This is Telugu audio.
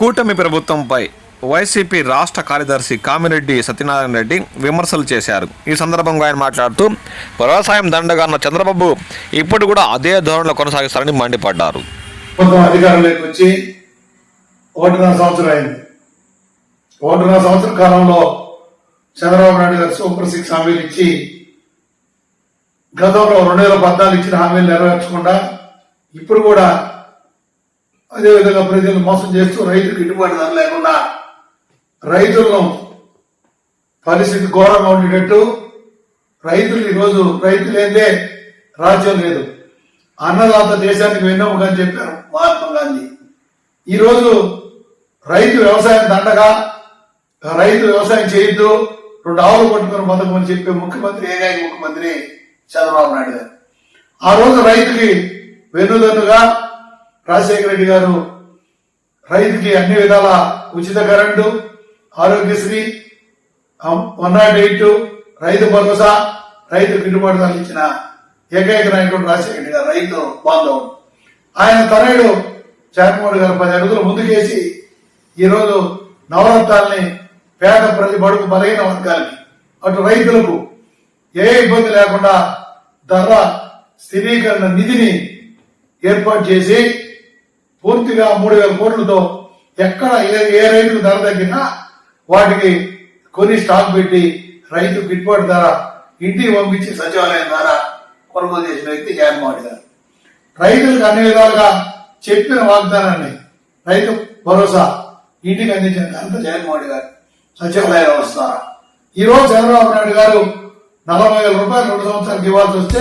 కూటమి ప్రభుత్వంపై వైసీపీ రాష్ట్ర కార్యదర్శి కామిరెడ్డి సత్యనారాయణ రెడ్డి విమర్శలు చేశారు. ఈ సందర్భంగా ఆయన మాట్లాడుతూ వ్యవసాయం దండగా ఉన్న చంద్రబాబు ఇప్పుడు కూడా అదే ధోరణిలో కొనసాగిస్తారని మండిపడ్డారు. అధికారంలోకి వచ్చి ఒకటిన్నర సంవత్సరం అయింది. ఒకటిన్నర సంవత్సర కాలంలో చంద్రబాబు నాయుడు గారు సూపర్ సిక్స్ హామీలు ఇచ్చి గతంలో రెండు వేల పద్నాలుగు ఇచ్చిన హామీలు నెరవేర్చకుండా ఇప్పుడు కూడా అదేవిధంగా ప్రజలు ప్రజలను మోసం చేస్తూ రైతులకు గిట్టుబాటు ధర లేకుండా రైతులను పరిస్థితి ఘోరంగా ఉండేటట్టు రైతులు ఈరోజు రైతు లేదే రాజ్యం లేదు. అన్నదాత దేశానికి వెన్నెముక అని చెప్పారు మహాత్మా గాంధీ. ఈరోజు రైతు వ్యవసాయం దండగా రైతు వ్యవసాయం చేయొద్దు రెండు ఆవులు పట్టుకుని బతకమని చెప్పే ముఖ్యమంత్రి ఏకైక ముఖ్యమంత్రి చంద్రబాబు నాయుడు గారు. ఆ రోజు రైతుకి వెన్నుదన్నుగా రాజశేఖర రెడ్డి గారు రైతుకి అన్ని విధాల ఉచిత current Aarogyasri one not eight Rythu Bharosa రైతు గిట్టుబాటు ధరలు ఇచ్చిన ఏకైక నాయకుడు రాజశేఖర రెడ్డి గారు రైతు బాంధవుడు ఆయన తనయుడు జగన్మోహన్ గారు పది అడుగులు ముందుకేసి ఈరోజు నవరత్నాల్ని పేద ప్రతి బడుగు బలహీన వర్గాలకి అటు రైతులకు ఏ ఇబ్బంది లేకుండా ధర స్థిరీకరణ నిధిని ఏర్పాటు చేసి పూర్తిగా మూడు వేల కోట్లతో ఎక్కడ ఏ ఏ రైతుకు ధర తగ్గినా వాటికి కొని స్టాక్ పెట్టి రైతు గిట్టుబాటు ధర ఇంటికి పంపించి సచివాలయం ద్వారా కొనుగోలు చేసిన వ్యక్తి జగన్మోహన్ గారు. రైతులకు అన్ని విధాలుగా చెప్పిన వాగ్దానాన్ని రైతు భరోసా ఇంటికి అందించిన ఘనత జగన్మోహన్ గారు సచివాలయ వ్యవస్థ ఈరోజు ఈ రోజు చంద్రబాబు నాయుడు గారు నలభై వేల రూపాయలు రెండు సంవత్సరాలకు ఇవ్వాల్సి వస్తే